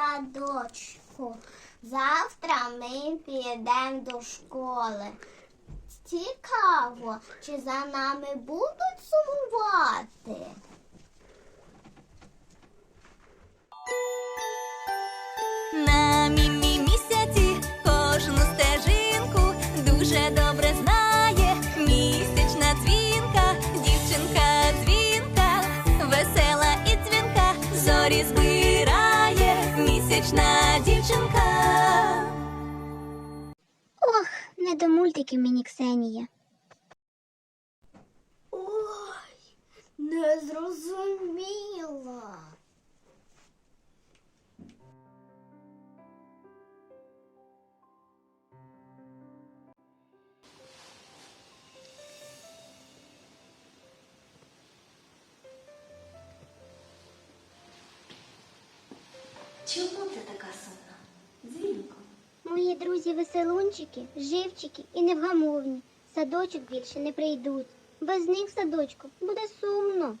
садочку. Завтра ми підемо до школи. Цікаво, чи за нами будуть сумувати? Збирає дівчинка. Ох, не до мультиків мені Ксенія. Ой, не зрозуміла. Чому ти така сумна? Дзвінко. Мої друзі веселунчики, живчики і невгамовні. В Садочок більше не прийдуть. Без них в садочку буде сумно.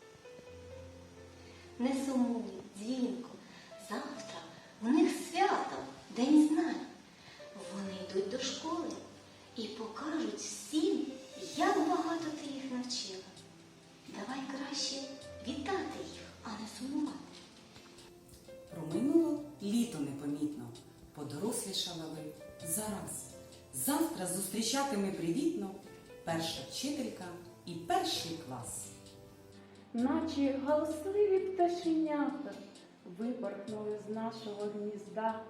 Не сумуй, дзвінко. Завтра у них свято, День знань. Вони йдуть до школи і покажуть всім, подорослішала ви зараз. Завтра зустрічатиме привітно перша вчителька і перший клас. наче галасливі пташенята випорхнули з нашого гнізда.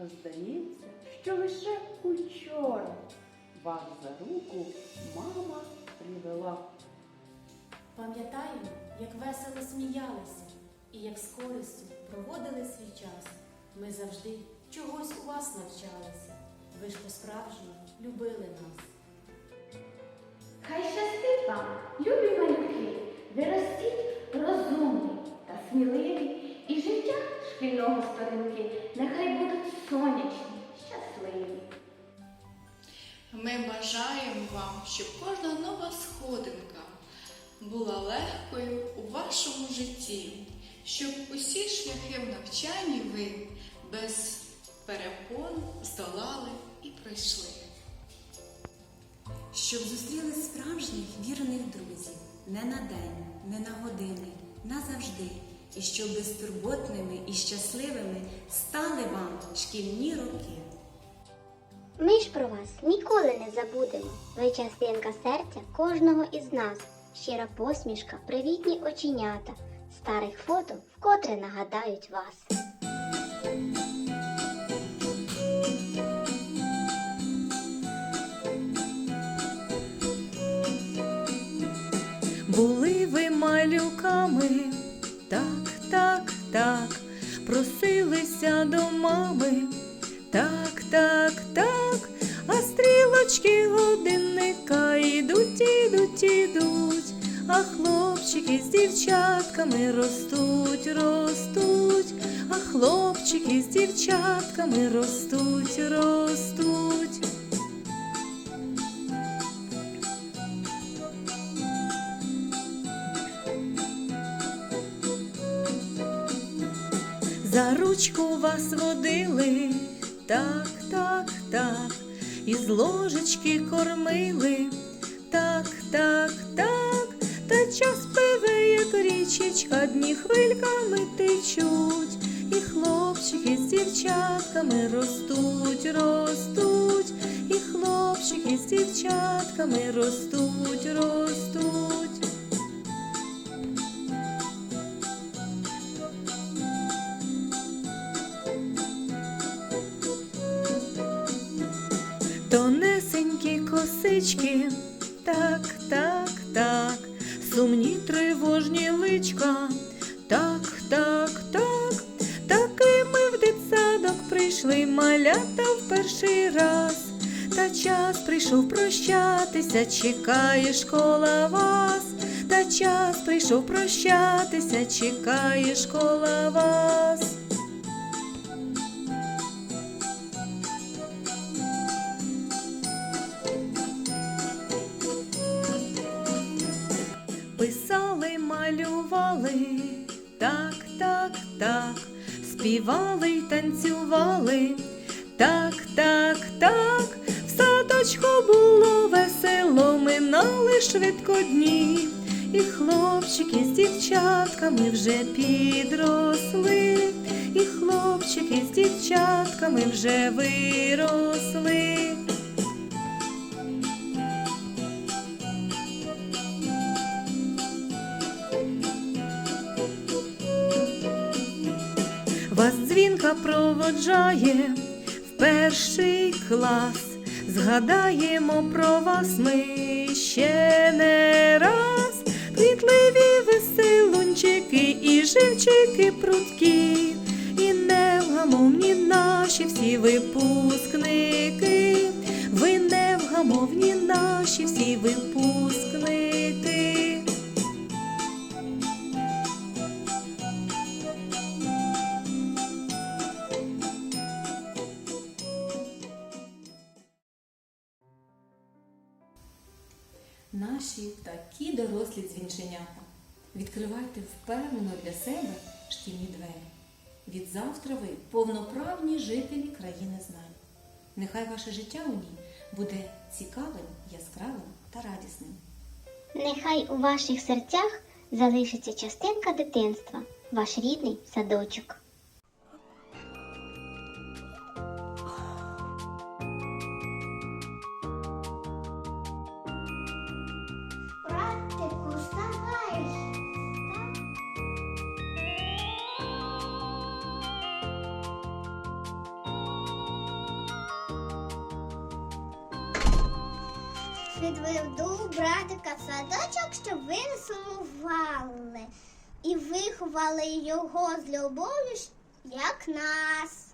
А здається, що лише учора вас за руку мама привела. Пам'ятаємо, як весело сміялися і як з користю проводили свій час. Ми завжди чогось у вас навчалися. Ви ж по-справжньому любили нас. Хай щастить вам, любі малюки, ви ростіть розумні та сміливі, і життя шкільного сторінки нехай будуть сонячні, щасливі. Ми бажаємо вам, щоб кожна нова сходинка була легкою у вашому житті, щоб усі шляхи в навчанні ви без перепон здолали і пройшли. Щоб зустріли справжніх вірних друзів не на день, не на години, назавжди, і щоб безтурботними і щасливими стали вам шкільні роки. Ми ж про вас ніколи не забудемо. Ви частинка серця кожного із нас. Щира посмішка, привітні оченята. Старих фото вкотре нагадають вас. Малюками, так, так, так, просилися до мами, так, так, так, а стрілочки годинника ідуть, ідуть, ідуть, а хлопчики з дівчатками ростуть, ростуть, а хлопчики з дівчатками ростуть, ростуть. За ручку вас водили, так, так, так, із ложечки кормили, так, так, так, та час пливе, як річечка, дні хвильками течуть, і хлопчики з дівчатками ростуть, ростуть, і хлопчики з дівчатками ростуть, ростуть. Тонесенькі косички, так, так, так, сумні тривожні личка, так, так, так, такими в дитсадок прийшли малята в перший раз. Та час прийшов прощатися, чекає школа вас, та час прийшов прощатися, чекає школа вас. Співали й танцювали. Так, так, так, в садочку було весело, минали швидко дні, і хлопчики з дівчатками вже підросли, і хлопчики з дівчатками вже виросли. Дзвінка проводжає в перший клас. Згадаємо про вас ми ще не раз. Квітливі веселунчики і живчики прудкі, і невгамовні наші всі випускники. Ви невгамовні Наші такі дорослі дзвінченята. Відкривайте впевнено для себе шкільні двері. Від завтра ви повноправні жителі країни знань. Нехай ваше життя у ній буде цікавим, яскравим та радісним. Нехай у ваших серцях залишиться частинка дитинства, ваш рідний садочок. Відведу братика садочок, щоб ви не сумували. І виховали його з любов'ю, як нас.